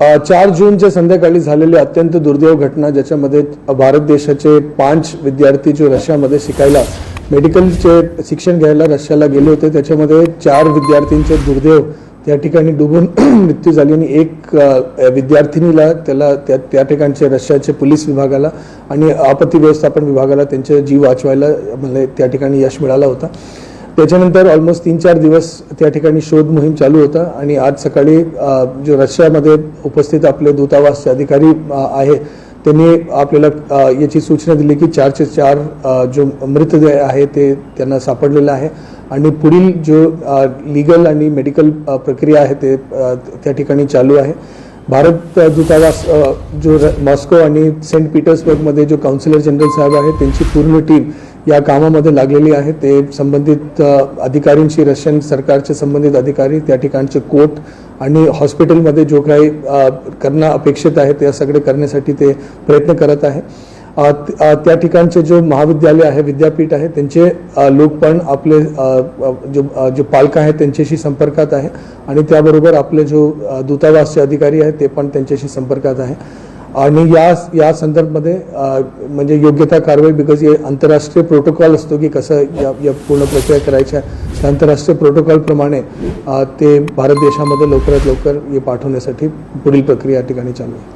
चार जूनच्या संध्याकाळी झालेली अत्यंत दुर्दैव घटना ज्याच्यामध्ये भारत देशाचे पाच विद्यार्थी जे रशियामध्ये शिकायला मेडिकलचे शिक्षण घ्यायला रशियाला गेले होते त्याच्यामध्ये चार विद्यार्थींचे दुर्दैव त्या ठिकाणी डुबून मृत्यू झाली आणि एक विद्यार्थिनीला त्याला त्या त्या ठिकाणचे रशियाचे पोलीस विभागाला आणि आपत्ती व्यवस्थापन विभागाला त्यांचे जीव वाचवायला म्हणजे त्या ठिकाणी यश मिळाला होता. त्याच्यानंतर ऑलमोस्ट तीन चार दिवस त्या ठिकाणी शोध मोहीम चालू होता आणि आज सकाळी जो रशियामध्ये उपस्थित आपले दूतावासचे अधिकारी आहे त्यांनी आपल्याला याची सूचना दिली की चारचे चार जो मृतदेह आहे ते त्यांना सापडलेला आहे आणि पुढील जो लिगल आणि मेडिकल प्रक्रिया आहे ते त्या ठिकाणी चालू आहे. भारत दूतावास जो मॉस्को आणि सेंट पीटर्सबर्गमध्ये जो काउन्सिलर जनरल साहेब आहे त्यांची पूर्ण टीम या कामामध्ये लागलेली आहे. ते संबंधित अधिकारींशी रशियन सरकारचे संबंधित अधिकारी त्या ठिकाणचे कोर्ट आणि हॉस्पिटलमध्ये जो काही करणं अपेक्षित आहे ते सगळे करण्यासाठी ते प्रयत्न करत आहे. त्या ठिकाणचे जो महाविद्यालय आहे विद्यापीठ आहे त्यांचे लोक पण आपले जो जो पालक आहेत त्यांच्याशी संपर्कात आहे. आणि त्याबरोबर आपले जो दूतावासचे अधिकारी आहेत ते पण त्यांच्याशी संपर्कात आहे. आणि या या संदर्भामध्ये म्हणजे योग्यता कारवाई बिकॉज हे आंतरराष्ट्रीय प्रोटोकॉल असतो की कसं या या पूर्ण प्रक्रिया करायच्या. त्या आंतरराष्ट्रीय प्रोटोकॉलप्रमाणे ते भारत देशामध्ये लवकरात लवकर हे पाठवण्यासाठी पुढील प्रक्रिया या ठिकाणी चालू आहे.